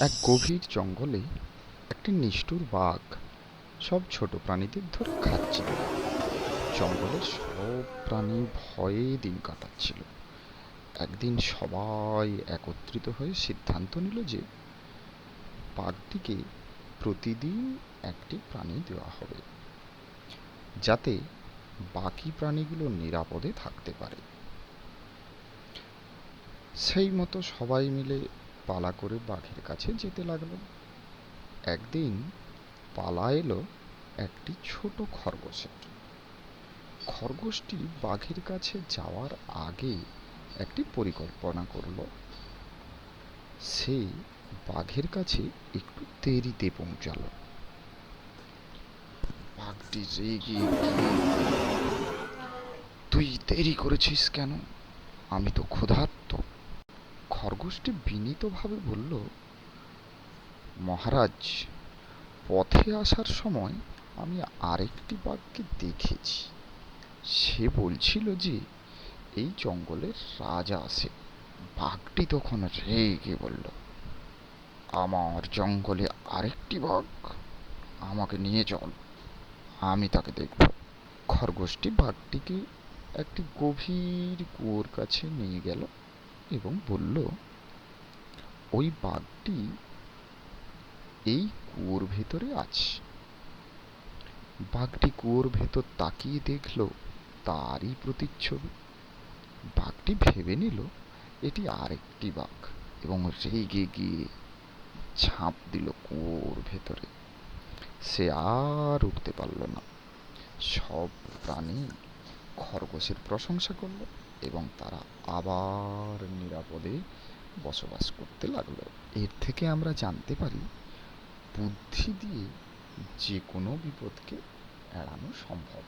এক গভীর জঙ্গলে একটি নিষ্ঠুর বাঘ সব ছোট প্রাণীদের ধরে খাচ্ছিল। জঙ্গলের সব প্রাণী ভয়ে দিন কাটাচ্ছিল। একদিন সবাই একত্রিত হয়ে সিদ্ধান্ত নিল যে বাঘটিকে প্রতিদিন একটি প্রাণী দেওয়া হবে, যাতে বাকি প্রাণীগুলো নিরাপদে থাকতে পারে। সেই মতো সবাই মিলে পালা করে বাঘের কাছে যেতে লাগল। একদিন পালা এলো একটি ছোট খরগোশের খরগোশটি বাঘের কাছে যাওয়ার আগে একটি পরিকল্পনা করল। সে বাঘের কাছে একটু দেরিতে পৌঁছালো। বাঘটি রেগে তুই দেরি করেছিস কেন? আমি তো ক্ষুধার্ত। খরগোশটি বিনীতভাবে বলল, মহারাজ, পথে আসার সময় আমি আরেকটি বাঘকে দেখেছি। সে বলছিল যে, এই জঙ্গলের রাজা আছে। বাঘটি তখন রেগে বলল, আমার জঙ্গলে আরেকটি বাঘ, আমাকে নিয়ে চল, আমি তাকে দেখব। খরগোশটি বাঘটিকে একটি গভীর কুয়োর কাছে নিয়ে গেল। এবং বলল, ওই বাঘটি এই কুয়োর ভেতরে আছে বাঘটি কুয়োর ভেতর তাকিয়ে দেখল তারই প্রতিচ্ছবি। বাঘটি ভেবে নিল, এটি আরেকটি বাঘ। এবং রেগে গিয়ে ঝাঁপ দিল কুয়োর ভেতরে। সে আর উঠতে পারল না। সব প্রাণী খরগোশের প্রশংসা করল। এবং তারা আবার নিরাপদে বসবাস করতে লাগল। এর থেকে আমরা জানতে পারি, বুদ্ধি দিয়ে যে কোনো বিপদকে এড়ানো সম্ভব।